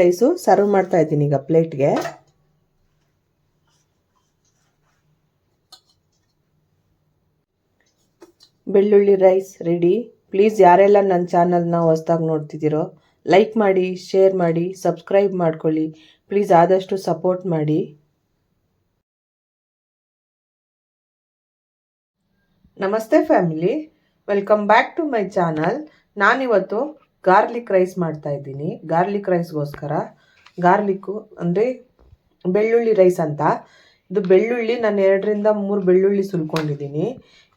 Rice serve ಮಾಡ್ತಾ ಇದ್ದೀನಿ ಈಗ ಪ್ಲೇಟ್ಗೆ ಬೆಳ್ಳುಳ್ಳಿ ರೈಸ್ ರೆಡಿ ಪ್ಲೀಸ್ ಯಾರೆಲ್ಲ ನನ್ನ ಚಾನಲ್ನ ಹೊಸ್ದಾಗಿ ನೋಡ್ತಿದ್ದೀರೋ ಲೈಕ್ ಮಾಡಿ ಶೇರ್ ಮಾಡಿ ಸಬ್ಸ್ಕ್ರೈಬ್ ಮಾಡ್ಕೊಳ್ಳಿ. ಪ್ಲೀಸ್ ಆದಷ್ಟು ಸಪೋರ್ಟ್ ಮಾಡಿ. ನಮಸ್ತೆ family welcome back to my channel ನಾನಿವತ್ತು ಗಾರ್ಲಿಕ್ ರೈಸ್ ಮಾಡ್ತಾ ಇದ್ದೀನಿ. ಗಾರ್ಲಿಕ್ ರೈಸ್ಗೋಸ್ಕರ ಗಾರ್ಲಿಕ್ಕು ಅಂದರೆ ಬೆಳ್ಳುಳ್ಳಿ ರೈಸ್ ಅಂತ. ಇದು ಬೆಳ್ಳುಳ್ಳಿ, ನಾನು ಎರಡರಿಂದ ಮೂರು ಬೆಳ್ಳುಳ್ಳಿ ಸುಲ್ಕೊಂಡಿದ್ದೀನಿ.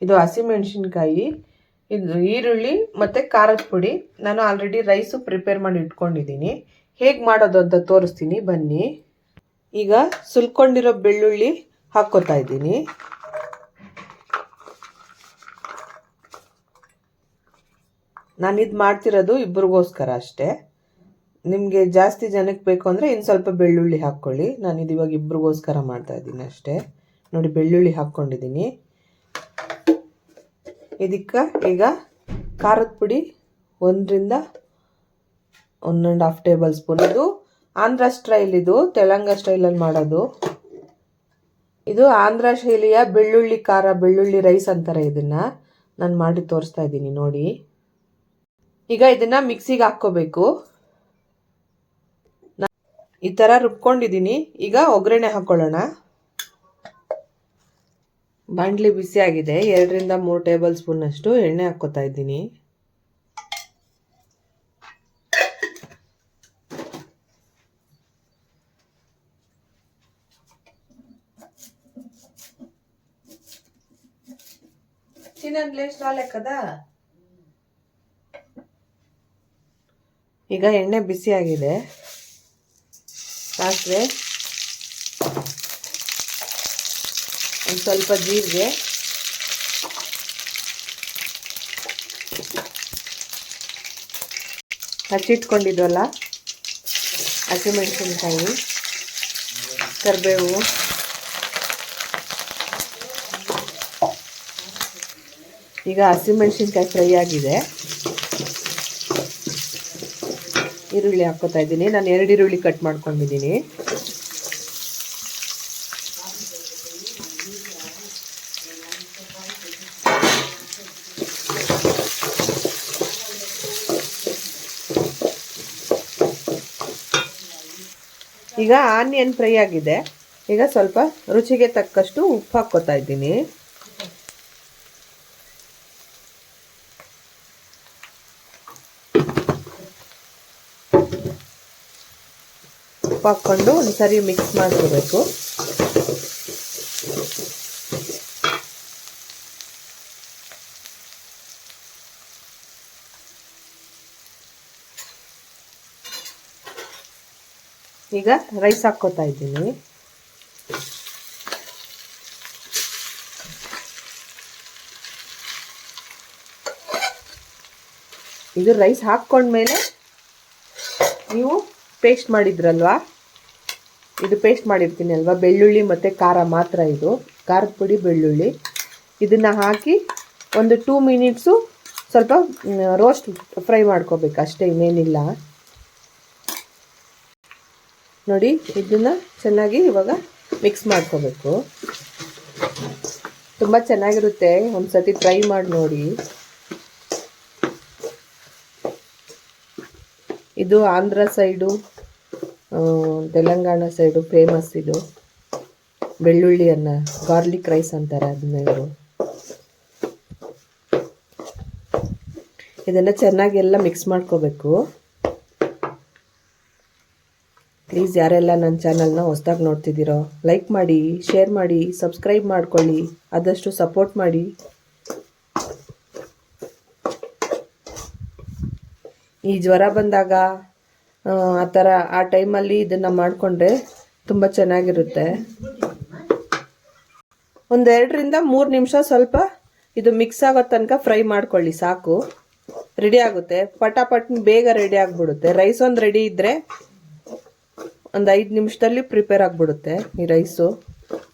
ಇದು ಹಸಿಮೆಣಸಿನ್ಕಾಯಿ, ಇದು ಈರುಳ್ಳಿ ಮತ್ತು ಖಾರದ ಪುಡಿ. ನಾನು ಆಲ್ರೆಡಿ ರೈಸು ಪ್ರಿಪೇರ್ ಮಾಡಿ ಇಟ್ಕೊಂಡಿದ್ದೀನಿ. ಹೇಗೆ ಮಾಡೋದು ಅಂತ ತೋರಿಸ್ತೀನಿ. ಬನ್ನಿ. ಈಗ ಸುಲ್ಕೊಂಡಿರೋ ಬೆಳ್ಳುಳ್ಳಿ ಹಾಕ್ಕೋತಾ ಇದ್ದೀನಿ. ನಾನು ಇದು ಮಾಡ್ತಿರೋದು ಇಬ್ಬರಿಗೋಸ್ಕರ ಅಷ್ಟೇ. ನಿಮಗೆ ಜಾಸ್ತಿ ಜನಕ್ಕೆ ಬೇಕು ಅಂದರೆ ಇನ್ನು ಸ್ವಲ್ಪ ಬೆಳ್ಳುಳ್ಳಿ ಹಾಕ್ಕೊಳ್ಳಿ. ನಾನು ಇದು ಇವಾಗ ಇಬ್ಬರಿಗೋಸ್ಕರ ಮಾಡ್ತಾ ಇದ್ದೀನಿ ಅಷ್ಟೇ. ನೋಡಿ, ಬೆಳ್ಳುಳ್ಳಿ ಹಾಕ್ಕೊಂಡಿದ್ದೀನಿ. ಇದಕ್ಕೆ ಈಗ ಖಾರದ ಪುಡಿ ಒಂದರಿಂದ one and half tablespoon. ಇದು ಆಂಧ್ರ ಸ್ಟೈಲ್ ಇದು, ತೆಲಂಗ ಸ್ಟೈಲಲ್ಲಿ ಮಾಡೋದು. ಇದು ಆಂಧ್ರ ಶೈಲಿಯ ಬೆಳ್ಳುಳ್ಳಿ ಖಾರ, ಬೆಳ್ಳುಳ್ಳಿ ರೈಸ್ ಅಂತಾರೆ ಇದನ್ನು. ನಾನು ಮಾಡಿ ತೋರಿಸ್ತಾ ಇದ್ದೀನಿ ನೋಡಿ. ಈಗ ಇದನ್ನ ಮಿಕ್ಸಿಗೆ ಹಾಕ್ಕೋಬೇಕು. ಈ ಥರ ರುಬ್ಕೊಂಡಿದ್ದೀನಿ ಈಗ ಒಗ್ಗರಣೆ ಹಾಕ್ಕೊಳ್ಳೋಣ ಬಾಂಡ್ಲಿ ಬಿಸಿಯಾಗಿದೆ ಎರಡರಿಂದ ಮೂರು ಟೇಬಲ್ ಸ್ಪೂನ್ ಅಷ್ಟು ಎಣ್ಣೆ ಹಾಕ್ಕೋತಾ ಇದ್ದೀನಿ. ಚಿನ್ನ ಲೇಸ್ಟ್ ಹಾಲೆಕ್ಕದ ಈಗ ಎಣ್ಣೆ ಬಿಸಿಯಾಗಿದೆ ಸಾಸಿವೆ ಒಂದು ಸ್ವಲ್ಪ ಜೀರಿಗೆ. ಹಚ್ಚಿಟ್ಕೊಂಡಿದ್ವಲ್ಲ ಹಸಿಮೆಣಸಿನಕಾಯಿ ಕರಿಬೇವು. ಈಗ ಹಸಿಮೆಣಸಿನ್ಕಾಯಿ ಫ್ರೈ ಆಗಿದೆ. ಈರುಳ್ಳಿ ಹಾಕೋತಾ ಇದ್ದೀನಿ. ನಾನು ಎರಡು ಈರುಳ್ಳಿ ಕಟ್ ಮಾಡ್ಕೊಂಡಿದ್ದೀನಿ. ಈಗ ಆನಿಯನ್ ಫ್ರೈ ಆಗಿದೆ. ಈಗ ಸ್ವಲ್ಪ ರುಚಿಗೆ ತಕ್ಕಷ್ಟು ಉಪ್ಪು ಹಾಕ್ಕೋತಾ ಇದ್ದೀನಿ. ಉಪ್ಪು ಹಾಕ್ಕೊಂಡು ಒಂದು ಸರಿ ಮಿಕ್ಸ್ ಮಾಡ್ಕೋಬೇಕು. ಈಗ ರೈಸ್ ಹಾಕ್ಕೋತಾ ಇದ್ದೀನಿ. ಇದು ರೈಸ್ ಹಾಕ್ಕೊಂಡ್ಮೇಲೆ ನೀವು ಪೇಸ್ಟ್ ಮಾಡಿದ್ರಲ್ವಾ? ಇದು ಪೇಸ್ಟ್ ಮಾಡಿರ್ತೀನಿ ಅಲ್ವಾ? ಬೆಳ್ಳುಳ್ಳಿ ಮತ್ತು ಖಾರ ಮಾತ್ರ ಇದು. ಖಾರದ ಪುಡಿ, ಬೆಳ್ಳುಳ್ಳಿ. ಇದನ್ನು ಹಾಕಿ ಒಂದು ಟೂ ಮಿನಿಟ್ಸು ಸ್ವಲ್ಪ ರೋಸ್ಟ್ ಫ್ರೈ ಮಾಡ್ಕೋಬೇಕು. ಅಷ್ಟೇ, ಇನ್ನೇನಿಲ್ಲ. ನೋಡಿ, ಇದನ್ನು ಚೆನ್ನಾಗಿ ಇವಾಗ ಮಿಕ್ಸ್ ಮಾಡ್ಕೋಬೇಕು. ತುಂಬ ಚೆನ್ನಾಗಿರುತ್ತೆ. ಒಂದು ಸತಿ ಟ್ರೈ ಮಾಡಿ ನೋಡಿ. ಇದು Andhra side Telangana side famous ಇದು. ಬೆಳ್ಳುಳ್ಳಿಯನ್ನು ಗಾರ್ಲಿಕ್ ರೈಸ್ ಅಂತಾರೆ ಅದನ್ನ ಇವರು ಇದನ್ನು ಚೆನ್ನಾಗಿ ಎಲ್ಲ ಮಿಕ್ಸ್ ಮಾಡ್ಕೋಬೇಕು. ಪ್ಲೀಸ್ ಯಾರೆಲ್ಲ ನನ್ನ ಚಾನಲ್ನ ಹೊಸ್ದಾಗಿ ನೋಡ್ತಿದ್ದೀರೋ ಲೈಕ್ ಮಾಡಿ ಶೇರ್ ಮಾಡಿ ಸಬ್ಸ್ಕ್ರೈಬ್ ಮಾಡ್ಕೊಳ್ಳಿ. ಆದಷ್ಟು ಸಪೋರ್ಟ್ ಮಾಡಿ. ಈ ಜ್ವರ ಬಂದಾಗ ಆ ಥರ ಆ ಟೈಮಲ್ಲಿ ಇದನ್ನು ಮಾಡಿಕೊಂಡ್ರೆ ತುಂಬ ಚೆನ್ನಾಗಿರುತ್ತೆ. ಒಂದೆರಡರಿಂದ ಮೂರು ನಿಮಿಷ ಸ್ವಲ್ಪ ಇದು ಮಿಕ್ಸ್ ಆಗೋ ತನಕ ಫ್ರೈ ಮಾಡ್ಕೊಳ್ಳಿ, ಸಾಕು. ರೆಡಿ ಆಗುತ್ತೆ. ಪಟಾಪಟ್ ಬೇಗ ರೆಡಿ ಆಗಿಬಿಡುತ್ತೆ. ರೈಸ್ ಒಂದು ರೆಡಿ ಇದ್ದರೆ ಒಂದು ಐದು ನಿಮಿಷದಲ್ಲಿ ಪ್ರಿಪೇರ್ ಆಗಿಬಿಡುತ್ತೆ ಈ ರೈಸು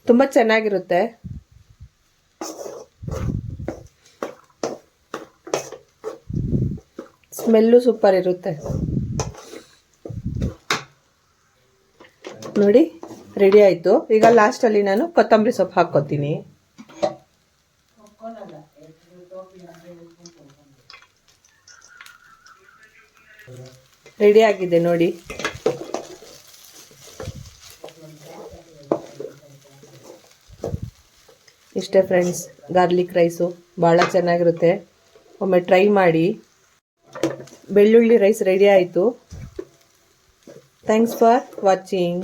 ತುಂಬ ಚೆನ್ನಾಗಿರುತ್ತೆ. ಸ್ಮೆಲ್ಲು ಸೂಪರ್ ಇರುತ್ತೆ. ನೋಡಿ ರೆಡಿ ಆಯಿತು. ಈಗ ಲಾಸ್ಟಲ್ಲಿ ನಾನು ಕೊತ್ತಂಬರಿ ಸೊಪ್ಪು ಹಾಕ್ಕೋತೀನಿ. ರೆಡಿ ಆಗಿದೆ ನೋಡಿ. ಇಷ್ಟೇ ಫ್ರೆಂಡ್ಸ್ ಗಾರ್ಲಿಕ್ ರೈಸು ಭಾಳ ಚೆನ್ನಾಗಿರುತ್ತೆ. ಒಮ್ಮೆ ಟ್ರೈ ಮಾಡಿ. ಬೆಳ್ಳುಳ್ಳಿ ರೈಸ್ ರೆಡಿ ಆಯಿತು. Thanks for watching